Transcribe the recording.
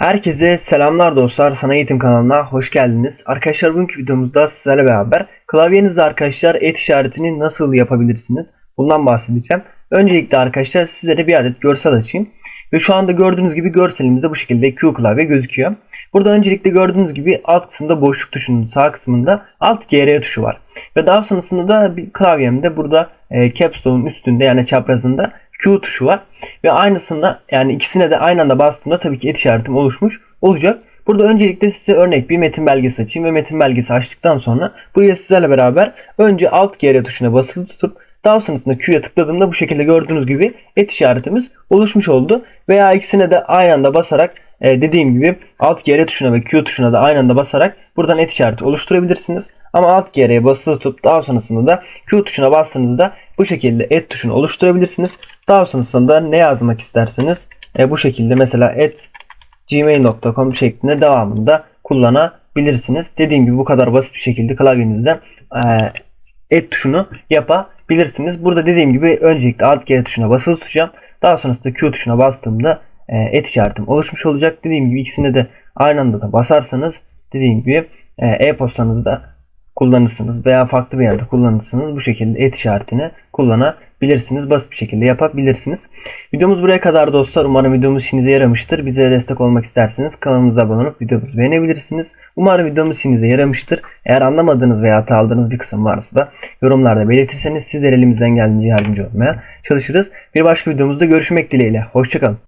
Herkese selamlar dostlar. Sana Eğitim kanalına hoş geldiniz. Arkadaşlar bugünkü videomuzda sizlerle beraber klavyenizde arkadaşlar et işaretini nasıl yapabilirsiniz? Bundan bahsedeceğim. Öncelikle arkadaşlar sizlere bir adet görsel açayım. Ve şu anda gördüğünüz gibi görselimizde bu şekilde Q klavye gözüküyor. Burada öncelikle gördüğünüz gibi alt kısımda boşluk tuşunun sağ kısmında alt GR tuşu var. Ve daha sonrasında da bir klavyemde burada e, Caps Lock'un üstünde yani çaprazında Q tuşu var. Ve aynısında yani ikisine de aynı anda bastığımda tabii ki et işaretim oluşmuş olacak. Burada öncelikle size örnek bir metin belgesi açayım ve metin belgesi açtıktan sonra buraya sizlerle beraber önce alt GR tuşuna basılı tutup daha sonrasında Q'ya tıkladığımda bu şekilde gördüğünüz gibi et işaretimiz oluşmuş oldu. Veya ikisine de aynı anda basarak e, dediğim gibi alt GR tuşuna ve Q tuşuna da aynı anda basarak buradan et işareti oluşturabilirsiniz. Ama alt GR'ye basılı tutup daha sonrasında da Q tuşuna bastığınızda bu şekilde et tuşunu oluşturabilirsiniz. Daha sonrasında da ne yazmak isterseniz e, bu şekilde mesela et gmail.com şeklinde devamında kullanabilirsiniz. Dediğim gibi bu kadar basit bir şekilde klavyenizden e, et tuşunu yapabilirsiniz. Burada dediğim gibi öncelikle alt G tuşuna basılı tutacağım. Daha sonrasında Q tuşuna bastığımda et işaretim oluşmuş olacak. Dediğim gibi ikisine de aynı anda da basarsanız dediğim gibi e, e-postanızı da kullanırsınız veya farklı bir yerde kullanırsınız. Bu şekilde et işaretini kullanabilirsiniz. Basit bir şekilde yapabilirsiniz. Videomuz buraya kadar dostlar. Umarım videomuz işinize yaramıştır. Bize destek olmak isterseniz kanalımıza abone olup videomuzu beğenebilirsiniz. Umarım videomuz işinize yaramıştır. Eğer anlamadığınız veya hata aldığınız bir kısım varsa da yorumlarda belirtirseniz sizler elimizden geldiğince yardımcı olmaya çalışırız. Bir başka videomuzda görüşmek dileğiyle. Hoşçakalın.